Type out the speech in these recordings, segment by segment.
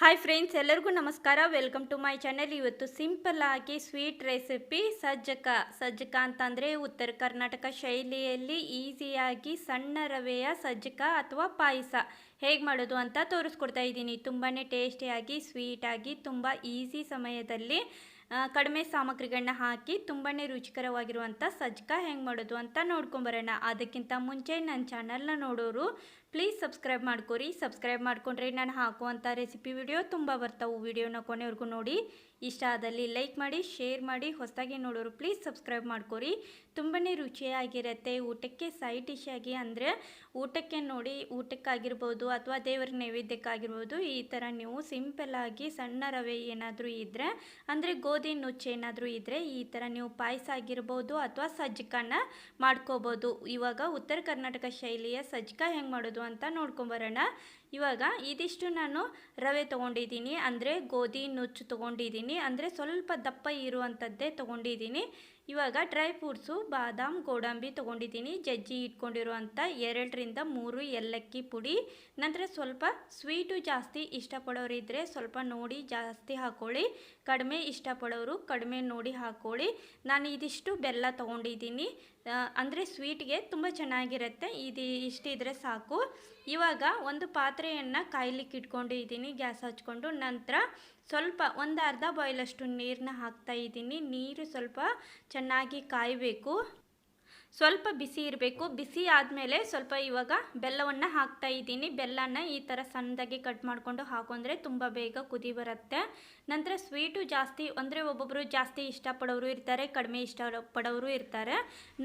Hi friends ಎಲ್ಲರಿಗೂ ನಮಸ್ಕಾರ. Welcome to my channel ಇವತ್ತು ಸಿಂಪಲ್ ಆಗಿ ಸ್ವೀಟ್ ರೆಸಿಪಿ ಸಜ್ಜಕ ಸಜ್ಜಕ ಅಂತಂದರೆ ಉತ್ತರ ಕರ್ನಾಟಕ ಶೈಲಿಯಲ್ಲಿ ಈಸಿಯಾಗಿ ಸಣ್ಣ ರವೆಯ ಸಜ್ಜಕ ಅಥವಾ ಪಾಯಸ. ಹೇಗೆ ಮಾಡೋದು ಅಂತ ತೋರಿಸ್ಕೊಡ್ತಾ ಇದ್ದೀನಿ. ತುಂಬಾ ಟೇಸ್ಟಿಯಾಗಿ ಸ್ವೀಟಾಗಿ ತುಂಬ ಈಸಿ ಸಮಯದಲ್ಲಿ ಕಡಿಮೆ ಸಾಮಗ್ರಿಗಳನ್ನ ಹಾಕಿ ತುಂಬಾ ರುಚಿಕರವಾಗಿರುವಂಥ ಸಜ್ಜಕ ಹೆಂಗೆ ಮಾಡೋದು ಅಂತ ನೋಡ್ಕೊಂಬರೋಣ ಅದಕ್ಕಿಂತ ಮುಂಚೆ ನನ್ನ ಚಾನಲ್ನ ನೋಡೋರು ಪ್ಲೀಸ್ ಸಬ್ಸ್ಕ್ರೈಬ್ ಮಾಡ್ಕೊರಿ. ಸಬ್ಸ್ಕ್ರೈಬ್ ಮಾಡ್ಕೊಂಡ್ರೆ ನಾನು ಹಾಕುವಂಥ ರೆಸಿಪಿ ವಿಡಿಯೋ ತುಂಬ ಬರ್ತಾವು. ವಿಡಿಯೋನ ಕೊನೆವರೆಗೂ ನೋಡಿ. ಇಷ್ಟ ಆದಲ್ಲಿ ಲೈಕ್ ಮಾಡಿ ಶೇರ್ ಮಾಡಿ, ಹೊಸದಾಗಿ ನೋಡೋರು ಪ್ಲೀಸ್ ಸಬ್ಸ್ಕ್ರೈಬ್ ಮಾಡ್ಕೊರಿ. ತುಂಬಾ ರುಚಿಯಾಗಿರುತ್ತೆ. ಊಟಕ್ಕೆ ಸೈಡ್ ಡಿಶ್ ಆಗಿ ಅಂದರೆ ಊಟಕ್ಕೆ ನೋಡಿ ಊಟಕ್ಕಾಗಿರ್ಬೋದು ಅಥವಾ ದೇವರ ನೈವೇದ್ಯಕ್ಕಾಗಿರ್ಬೋದು ಈ ಥರ ನೀವು ಸಿಂಪಲ್ಲಾಗಿ ಸಣ್ಣ ರವೆ ಏನಾದರೂ ಇದ್ದರೆ ಅಂದರೆ ಗೋಧಿ ನುಚ್ಚು ಏನಾದರೂ ಇದ್ದರೆ ಈ ಥರ ನೀವು ಪಾಯಸ ಆಗಿರ್ಬೋದು ಅಥವಾ ಸಜ್ಜಕನ ಮಾಡ್ಕೋಬೋದು. ಇವಾಗ ಉತ್ತರ ಕರ್ನಾಟಕ ಶೈಲಿಯ ಸಜ್ಜಕ ಹೆಂಗೆ ಮಾಡೋದು ಅಂತ ನೋಡ್ಕೊಂಬರೋಣ ಇವಾಗ ಇದಿಷ್ಟು ನಾನು ರವೆ ತೊಗೊಂಡಿದ್ದೀನಿ, ಅಂದರೆ ಗೋಧಿ ನುಚ್ಚು ತೊಗೊಂಡಿದ್ದೀನಿ, ಅಂದರೆ ಸ್ವಲ್ಪ ದಪ್ಪ ಇರುವಂಥದ್ದೇ ತೊಗೊಂಡಿದ್ದೀನಿ. ಇವಾಗ ಡ್ರೈ ಫ್ರೂಟ್ಸು, ಬಾದಾಮ್, ಗೋಡಂಬಿ ತೊಗೊಂಡಿದ್ದೀನಿ, ಜಜ್ಜಿ ಇಟ್ಕೊಂಡಿರುವಂಥ ಎರಡರಿಂದ ಮೂರು ಏಲಕ್ಕಿ ಪುಡಿ. ನಂತರ ಸ್ವಲ್ಪ ಸ್ವೀಟು ಜಾಸ್ತಿ ಇಷ್ಟಪಡೋರಿದ್ದರೆ ಸ್ವಲ್ಪ ನೋಡಿ ಜಾಸ್ತಿ ಹಾಕ್ಕೊಳ್ಳಿ ಕಡಿಮೆ ಇಷ್ಟಪಡೋರು ಕಡಿಮೆ ನೋಡಿ ಹಾಕ್ಕೊಳ್ಳಿ ನಾನು ಇದಿಷ್ಟು ಬೆಲ್ಲ ತೊಗೊಂಡಿದ್ದೀನಿ. ಅಂದರೆ ಸ್ವೀಟ್ಗೆ ತುಂಬ ಚೆನ್ನಾಗಿರುತ್ತೆ. ಇದು ಇಷ್ಟಿದ್ರೆ ಸಾಕು. ಇವಾಗ ಒಂದು ಪಾತ್ರೆಯನ್ನು ಕಾಯ್ಲಿಕ್ಕೆ ಇಟ್ಕೊಂಡಿದ್ದೀನಿ ಗ್ಯಾಸ್ ಹಚ್ಕೊಂಡು. ನಂತರ ಸ್ವಲ್ಪ ಒಂದು ಅರ್ಧ ಬಾಯ್ಲಷ್ಟು ನೀರನ್ನ ಹಾಕ್ತಾ ಇದ್ದೀನಿ ನೀರು ಸ್ವಲ್ಪ ಚೆನ್ನಾಗಿ ಕಾಯಬೇಕು. ಸ್ವಲ್ಪ ಬಿಸಿ ಇರಬೇಕು. ಬಿಸಿ ಆದಮೇಲೆ ಸ್ವಲ್ಪ ಇವಾಗ ಬೆಲ್ಲವನ್ನು ಹಾಕ್ತಾ ಇದ್ದೀನಿ ಬೆಲ್ಲನ ಈ ಥರ ಸಣ್ಣದಾಗಿ ಕಟ್ ಮಾಡಿಕೊಂಡು ಹಾಕೊಂಡ್ರೆ ತುಂಬ ಬೇಗ ಕುದಿ ಬರುತ್ತೆ. ನಂತರ ಸ್ವೀಟು ಜಾಸ್ತಿ, ಅಂದರೆ ಒಬ್ಬೊಬ್ಬರು ಜಾಸ್ತಿ ಇಷ್ಟಪಡೋರು ಇರ್ತಾರೆ, ಕಡಿಮೆ ಇಷ್ಟಪಡೋರು ಇರ್ತಾರೆ.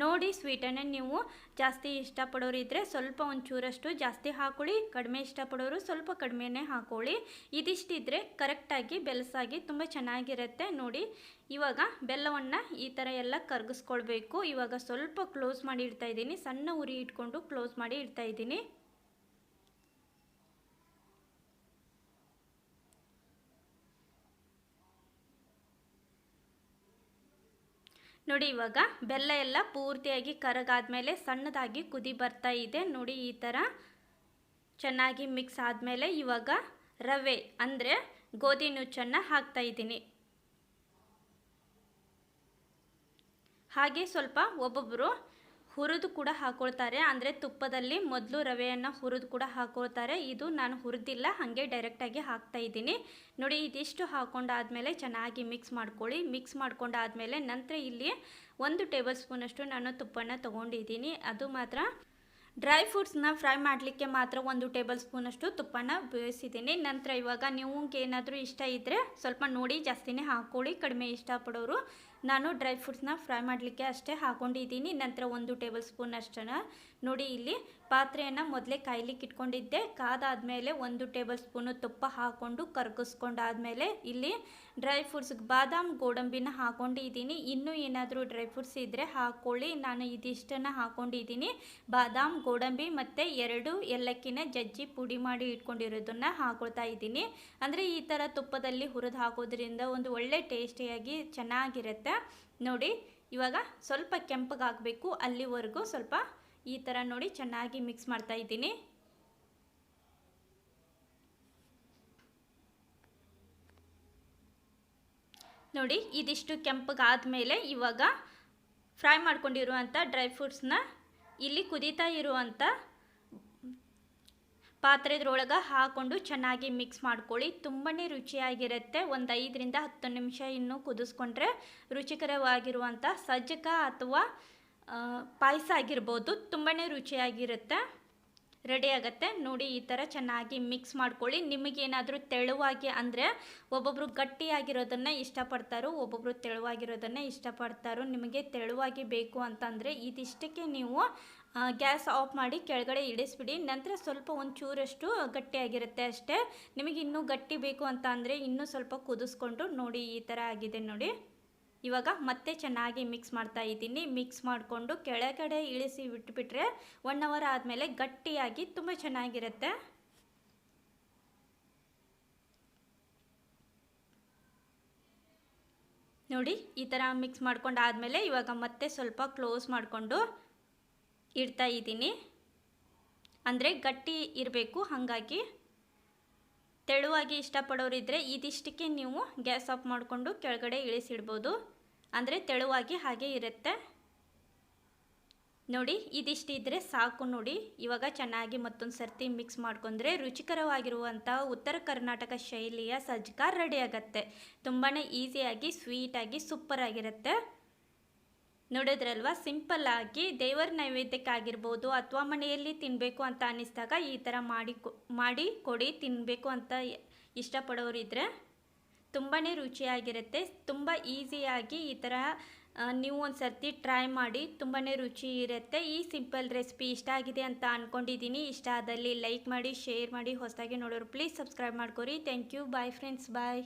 ನೋಡಿ ಸ್ವೀಟನ್ನೇ ನೀವು ಜಾಸ್ತಿ ಇಷ್ಟಪಡೋರು ಇದ್ದರೆ ಸ್ವಲ್ಪ ಒಂಚೂರಷ್ಟು ಜಾಸ್ತಿ ಹಾಕೊಳ್ಳಿ, ಕಡಿಮೆ ಇಷ್ಟಪಡೋರು ಸ್ವಲ್ಪ ಕಡಿಮೆನೇ ಹಾಕೊಳ್ಳಿ. ಇದಿಷ್ಟಿದ್ರೆ ಕರೆಕ್ಟಾಗಿ ಬೆಲಸಾಗಿ ತುಂಬ ಚೆನ್ನಾಗಿರುತ್ತೆ. ನೋಡಿ, ಇವಾಗ ಬೆಲ್ಲವನ್ನು ಈ ಥರ ಎಲ್ಲ ಕರಗಿಸ್ಕೊಳ್ಬೇಕು. ಇವಾಗ ಸ್ವಲ್ಪ ಕ್ಲೋಸ್ ಮಾಡಿ ಇಡ್ತಾ ಇದ್ದೀನಿ. ಸಣ್ಣ ಉರಿ ಇಟ್ಕೊಂಡು ಕ್ಲೋಸ್ ಮಾಡಿ ಇಡ್ತಾ ಇದ್ದೀನಿ. ನೋಡಿ ಇವಾಗ ಬೆಲ್ಲ ಎಲ್ಲ ಪೂರ್ತಿಯಾಗಿ ಕರಗಾದ್ಮೇಲೆ ಸಣ್ಣದಾಗಿ ಕುದಿ ಬರ್ತಾ ಇದೆ. ನೋಡಿ ಈ ಥರ ಚೆನ್ನಾಗಿ ಮಿಕ್ಸ್ ಆದಮೇಲೆ ಇವಾಗ ರವೆ ಅಂದರೆ ಗೋಧಿ ನುಚ್ಚನ್ನು ಹಾಕ್ತಾ ಇದ್ದೀನಿ. ಹಾಗೆ ಸ್ವಲ್ಪ ಒಬ್ಬೊಬ್ಬರು ಹುರಿದು ಕೂಡ ಹಾಕೊಳ್ತಾರೆ. ಅಂದರೆ ತುಪ್ಪದಲ್ಲಿ ಮೊದಲು ರವೆಯನ್ನು ಹುರಿದು ಕೂಡ ಹಾಕೊಳ್ತಾರೆ. ಇದು ನಾನು ಹುರಿದಿಲ್ಲ, ಹಾಗೆ ಡೈರೆಕ್ಟಾಗಿ ಹಾಕ್ತಾ ಇದ್ದೀನಿ. ನೋಡಿ, ಇದಿಷ್ಟು ಹಾಕೊಂಡಾದಮೇಲೆ ಚೆನ್ನಾಗಿ ಮಿಕ್ಸ್ ಮಾಡ್ಕೊಳ್ಳಿ. ಮಿಕ್ಸ್ ಮಾಡ್ಕೊಂಡಾದಮೇಲೆ ನಂತರ ಇಲ್ಲಿ ಒಂದು ಟೇಬಲ್ ಸ್ಪೂನಷ್ಟು ನಾನು ತುಪ್ಪನ ತೊಗೊಂಡಿದ್ದೀನಿ. ಅದು ಮಾತ್ರ ಡ್ರೈ ಫ್ರೂಟ್ಸ್ನ ಫ್ರೈ ಮಾಡಲಿಕ್ಕೆ ಮಾತ್ರ ಒಂದು ಟೇಬಲ್ ಸ್ಪೂನಷ್ಟು ತುಪ್ಪನ ಬೇಯಿಸಿದ್ದೀನಿ. ನಂತರ ಇವಾಗ ನೀವು ಏನಾದರೂ ಇಷ್ಟ ಇದ್ದರೆ ಸ್ವಲ್ಪ ನೋಡಿ, ಜಾಸ್ತಿನೇ ಹಾಕ್ಕೊಳ್ಳಿ. ಕಡಿಮೆ ಇಷ್ಟಪಡೋರು ನಾನು ಡ್ರೈ ಫ್ರೂಟ್ಸ್ನ ಫ್ರೈ ಮಾಡಲಿಕ್ಕೆ ಅಷ್ಟೇ ಹಾಕೊಂಡಿದ್ದೀನಿ. ನಂತರ ಒಂದು ಟೇಬಲ್ ಸ್ಪೂನ್ ಅಷ್ಟನ್ನು ನೋಡಿ ಇಲ್ಲಿ ಪಾತ್ರೆಯನ್ನು ಮೊದಲೇ ಕಾಯ್ಲಿಕ್ಕೆ ಇಟ್ಕೊಂಡಿದ್ದೆ. ಕಾದಾದಮೇಲೆ ಒಂದು ಟೇಬಲ್ ಸ್ಪೂನು ತುಪ್ಪ ಹಾಕ್ಕೊಂಡು ಕರ್ಗಿಸ್ಕೊಂಡಾದಮೇಲೆ ಇಲ್ಲಿ ಡ್ರೈ ಫ್ರೂಟ್ಸ್ಗೆ ಬಾದಾಮ್, ಗೋಡಂಬಿನ ಹಾಕೊಂಡಿದ್ದೀನಿ. ಇನ್ನೂ ಏನಾದರೂ ಡ್ರೈ ಫ್ರೂಟ್ಸ್ ಇದ್ದರೆ ಹಾಕ್ಕೊಳ್ಳಿ ನಾನು ಇದಿಷ್ಟನ್ನು ಹಾಕೊಂಡಿದ್ದೀನಿ. ಬಾದಾಮ್, ಗೋಡಂಬಿ ಮತ್ತು ಎರಡು ಏಲಕ್ಕಿನ ಜಜ್ಜಿ ಪುಡಿ ಮಾಡಿ ಇಟ್ಕೊಂಡಿರೋದನ್ನು ಹಾಕೊಳ್ತಾ ಇದ್ದೀನಿ. ಅಂದರೆ ಈ ಥರ ತುಪ್ಪದಲ್ಲಿ ಹುರಿದು ಹಾಕೋದ್ರಿಂದ ಒಂದು ಒಳ್ಳೆ ಟೇಸ್ಟಿಯಾಗಿ ಚೆನ್ನಾಗಿರುತ್ತೆ. ನೋಡಿ, ಇವಾಗ ಸ್ವಲ್ಪ ಕೆಂಪಗಾಗಬೇಕು, ಅಲ್ಲಿವರೆಗೂ ಸ್ವಲ್ಪ ಈ ಥರ ನೋಡಿ ಚೆನ್ನಾಗಿ ಮಿಕ್ಸ್ ಮಾಡ್ತಾ ಇದ್ದೀನಿ. ನೋಡಿ, ಇದಿಷ್ಟು ಕೆಂಪಗಾದ್ಮೇಲೆ ಇವಾಗ ಫ್ರೈ ಮಾಡ್ಕೊಂಡಿರುವಂಥ ಡ್ರೈ ಫ್ರೂಟ್ಸ್ನ ಇಲ್ಲಿ ಕುದೀತಾ ಇರುವಂಥ ಪಾತ್ರೆದ್ರೊಳಗೆ ಹಾಕ್ಕೊಂಡು ಚೆನ್ನಾಗಿ ಮಿಕ್ಸ್ ಮಾಡ್ಕೊಳ್ಳಿ. ತುಂಬಾ ರುಚಿಯಾಗಿರುತ್ತೆ. ಒಂದು ಐದರಿಂದ ಹತ್ತು ನಿಮಿಷ ಇನ್ನೂ ಕುದಿಸ್ಕೊಂಡ್ರೆ ರುಚಿಕರವಾಗಿರುವಂಥ ಸಜ್ಜಕ ಅಥವಾ ಪಾಯಸ ಆಗಿರ್ಬೋದು. ತುಂಬಾ ರುಚಿಯಾಗಿರುತ್ತೆ. ರೆಡಿ ಆಗುತ್ತೆ. ನೋಡಿ ಈ ಥರ ಚೆನ್ನಾಗಿ ಮಿಕ್ಸ್ ಮಾಡ್ಕೊಳ್ಳಿ. ನಿಮಗೇನಾದರೂ ತೆಳುವಾಗಿ ಅಂದರೆ ಒಬ್ಬೊಬ್ಬರು ಗಟ್ಟಿಯಾಗಿರೋದನ್ನು ಇಷ್ಟಪಡ್ತಾರೋ, ಒಬ್ಬೊಬ್ರು ತೆಳುವಾಗಿರೋದನ್ನು ಇಷ್ಟಪಡ್ತಾರೋ, ನಿಮಗೆ ತೆಳುವಾಗಿ ಬೇಕು ಅಂತಂದರೆ ಇದಿಷ್ಟಕ್ಕೆ ನೀವು ಗ್ಯಾಸ್ ಆಫ್ ಮಾಡಿ ಕೆಳಗಡೆ ಇಳಿಸ್ಬಿಡಿ. ನಂತರ ಸ್ವಲ್ಪ ಒಂಚೂರಷ್ಟು ಗಟ್ಟಿಯಾಗಿರುತ್ತೆ ಅಷ್ಟೇ. ನಿಮಗೆ ಇನ್ನೂ ಗಟ್ಟಿ ಬೇಕು ಅಂತ ಅಂದರೆ ಇನ್ನೂ ಸ್ವಲ್ಪ ಕುದಿಸ್ಕೊಂಡು ನೋಡಿ ಈ ಥರ ಆಗಿದೆ ನೋಡಿ. ಇವಾಗ ಮತ್ತೆ ಚೆನ್ನಾಗಿ ಮಿಕ್ಸ್ ಮಾಡ್ತಾ ಇದ್ದೀನಿ. ಮಿಕ್ಸ್ ಮಾಡಿಕೊಂಡು ಕೆಳಗಡೆ ಇಳಿಸಿ ಬಿಟ್ಬಿಟ್ರೆ ಒನ್ ಅವರ್ ಆದಮೇಲೆ ಗಟ್ಟಿಯಾಗಿ ತುಂಬ ಚೆನ್ನಾಗಿರುತ್ತೆ. ನೋಡಿ, ಈ ಥರ ಮಿಕ್ಸ್ ಮಾಡ್ಕೊಂಡು ಆದಮೇಲೆ ಇವಾಗ ಮತ್ತೆ ಸ್ವಲ್ಪ ಕ್ಲೋಸ್ ಮಾಡಿಕೊಂಡು ಇಡ್ತಾ ಇದ್ದೀನಿ. ಅಂದರೆ ಗಟ್ಟಿ ಇರಬೇಕು ಹಾಗಾಗಿ. ತೆಳುವಾಗಿ ಇಷ್ಟಪಡೋರಿದ್ದರೆ ಇದಿಷ್ಟಕ್ಕೆ ನೀವು ಗ್ಯಾಸ್ ಆಫ್ ಮಾಡಿಕೊಂಡು ಕೆಳಗಡೆ ಇಳಿಸಿಡ್ಬೋದು. ಅಂದರೆ ತೆಳುವಾಗಿ ಹಾಗೆ ಇರುತ್ತೆ. ನೋಡಿ ಇದಿಷ್ಟಿದ್ರೆ ಸಾಕು ನೋಡಿ. ಇವಾಗ ಚೆನ್ನಾಗಿ ಮತ್ತೊಂದು ಸರ್ತಿ ಮಿಕ್ಸ್ ಮಾಡ್ಕೊಂಡ್ರೆ ರುಚಿಕರವಾಗಿರುವಂಥ ಉತ್ತರ ಕರ್ನಾಟಕ ಶೈಲಿಯ ಸಜ್ಜಕ ರೆಡಿ ಆಗತ್ತೆ. ತುಂಬಾ ಈಸಿಯಾಗಿ ಸ್ವೀಟಾಗಿ ಸೂಪರಾಗಿರುತ್ತೆ ನೋಡಿದ್ರಲ್ವಾ? ಸಿಂಪಲ್ ಆಗಿ ದೇವರ ನೈವೇದ್ಯಕ್ಕಾಗಿರ್ಬೋದು ಅಥವಾ ಮನೆಯಲ್ಲಿ ತಿನ್ನಬೇಕು ಅಂತ ಅನ್ನಿಸ್ದಾಗ ಈ ಥರ ಮಾಡಿ ಮಾಡಿ ಕೊಡಿ ತಿನ್ನಬೇಕು ಅಂತ ಇಷ್ಟಪಡೋರಿದ್ದರೆ ತುಂಬಾ ರುಚಿಯಾಗಿರುತ್ತೆ. ತುಂಬ ಈಸಿಯಾಗಿ ಈ ಥರ ನೀವು ಒಂದು ಸರ್ತಿ ಟ್ರೈ ಮಾಡಿ ತುಂಬಾ ರುಚಿ ಇರುತ್ತೆ. ಈ ಸಿಂಪಲ್ ರೆಸಿಪಿ ಇಷ್ಟ ಆಗಿದೆ ಅಂತ ಅಂದ್ಕೊಂಡಿದ್ದೀನಿ ಇಷ್ಟ ಆದಲ್ಲಿ ಲೈಕ್ ಮಾಡಿ ಶೇರ್ ಮಾಡಿ, ಹೊಸದಾಗಿ ನೋಡೋರು ಪ್ಲೀಸ್ ಸಬ್ಸ್ಕ್ರೈಬ್ ಮಾಡ್ಕೊರಿ. Thank you bye friends bye